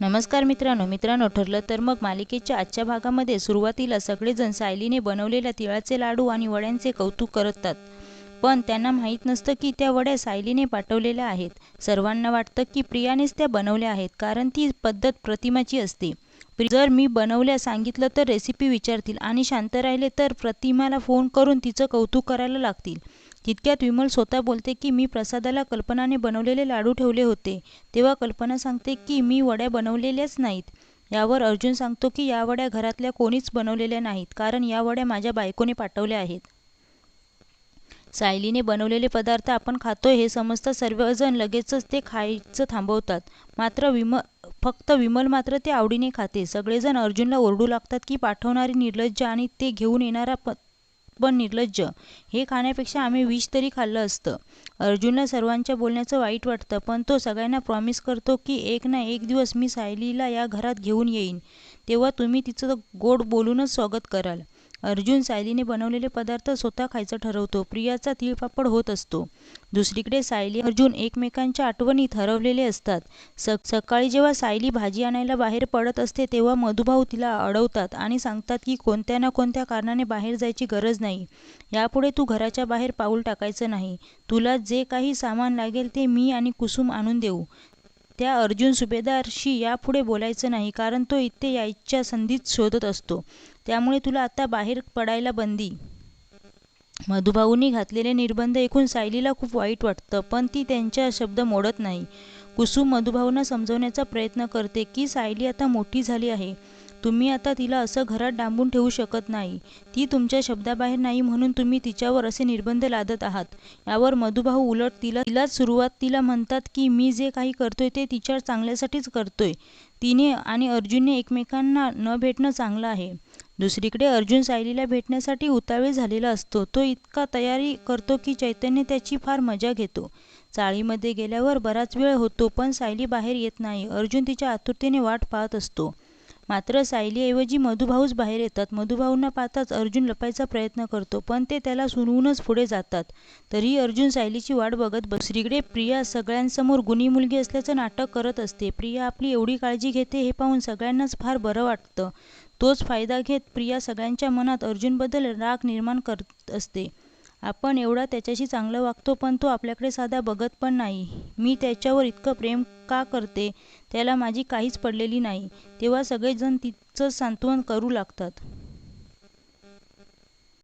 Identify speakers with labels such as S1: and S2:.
S1: नमस्कार मित्रांनो मित्रांनो ठरलं तर मग मालिकेच्या आजच्या भागामध्ये सुरुवातीला सगळेजण सायलीने बनवलेल्या तिळाचे लाडू आणि वड्यांचे कौतुक करतात. पण त्यांना माहीत नसतं की त्या वड्या सायलीने पाठवलेल्या आहेत. सर्वांना वाटतं की प्रियानेच त्या बनवल्या आहेत कारण ती पद्धत प्रतिमाची असते. जर मी बनवल्या सांगितलं तर रेसिपी विचारतील आणि शांत राहिले तर प्रतिमाला फोन करून तिचं कौतुक करायला लागतील. तितक्यात विमल स्वतः बोलते की मी प्रसादाला कल्पनाने बनवलेले लाडू ठेवले होते. तेव्हा कल्पना सांगते की मी वड्या बनवलेल्याच नाहीत. यावर अर्जुन सांगतो की या वड्या घरातल्या कोणीच बनवलेल्या नाहीत कारण या वड्या माझ्या बायकोने पाठवल्या आहेत. सायलीने बनवलेले पदार्थ आपण खातोय हे समजता सर्वजण लगेचच ते खायचं थांबवतात. मात्र विम फक्त विमल मात्र ते आवडीने खाते. सगळेजण अर्जुनला ओरडू लागतात की पाठवणारी निर्लज्ज आणि ते घेऊन येणारा पण निर्लज्ज हे खाण्यापेक्षा आम्ही विष तरी खाल्लं असतं. अर्जुनला सर्वांच्या बोलण्याचं वाईट वाटतं पण तो सगळ्यांना प्रॉमिस करतो की एक ना एक दिवस मी सायलीला या घरात घेऊन येईन. तेव्हा तुम्ही तिचं गोड बोलूनच स्वागत कराल. अर्जुन सायलीने बनवलेले पदार्थ स्वतः खायचं ठरवतो. प्रियाचा तिळपापड होत असतो. दुसरीकडे सायली अर्जुन एकमेकांच्या आठवणीत हरवलेले असतात. सक सकाळी जेव्हा सायली भाजी आणायला बाहेर पडत असते तेव्हा मधुभाऊ तिला अडवतात आणि सांगतात की कोणत्या ना कोणत्या कारणाने बाहेर जायची गरज नाही. यापुढे तू घराच्या बाहेर पाऊल टाकायचं नाही. तुला जे काही सामान लागेल ते मी आणि कुसुम आणून देऊ. त्या अर्जुन सुभेदारशी यापुढे बोलायचं नाही कारण तो इथे यायच्या संधीच शोधत असतो. त्यामुळे तुला आता बाहेर पडायला बंदी. मधुभाऊंनी घातलेले निर्बंध ऐकून सायलीला खूप वाईट वाटतं पण ती त्यांच्या शब्द मोडत नाही. कुसुम मधुभाऊंना समजवण्याचा प्रयत्न करते की सायली आता मोठी झाली आहे. तुम्ही आता तिला असं घरात डांबून ठेवू शकत नाही. ती तुमच्या शब्दाबाहेर नाही म्हणून तुम्ही तिच्यावर असे निर्बंध लादत आहात. यावर मधुभाऊ उलट तिला तिलाच सुरुवातीला म्हणतात की मी जे काही करतोय ते तिच्या चांगल्यासाठीच करतोय. तिने आणि अर्जुनने एकमेकांना न भेटणं चांगलं आहे. दुसरीकडे अर्जुन सायलीला भेटण्यासाठी उतावीळ झालेला असतो. तो इतका तयारी करतो की चैतन्य त्याची फार मजा घेतो. चाळीमध्ये गेल्यावर बराच वेळ होतो पण सायली बाहेर येत नाही. अर्जुन तिच्या आतुरतेने वाट पाहत असतो. मात्र सायलीऐवजी मधुभाऊच बाहेर येतात. मधुभाऊंना पाहताच अर्जुन लपायचा प्रयत्न करतो पण ते त्याला सुनवूनच पुढे जातात. तरीही अर्जुन सायलीची वाट बघत बसरीकडे प्रिया सगळ्यांसमोर गुणी मुलगी असल्याचं नाटक करत असते. प्रिया आपली एवढी काळजी घेते हे पाहून सगळ्यांनाच फार बरं वाटतं. तोच फायदा घेत प्रिया सगळ्यांच्या मनात अर्जुनबद्दल राग निर्माण करत असते. आपण एवढा त्याच्याशी चांगलं वागतो पण तो आपल्याकडे साधा बघत पण नाही. मी त्याच्यावर इतकं प्रेम का करते? त्याला माझी काहीच पडलेली नाही. तेव्हा सगळेजण तिचं सांत्वन करू लागतात.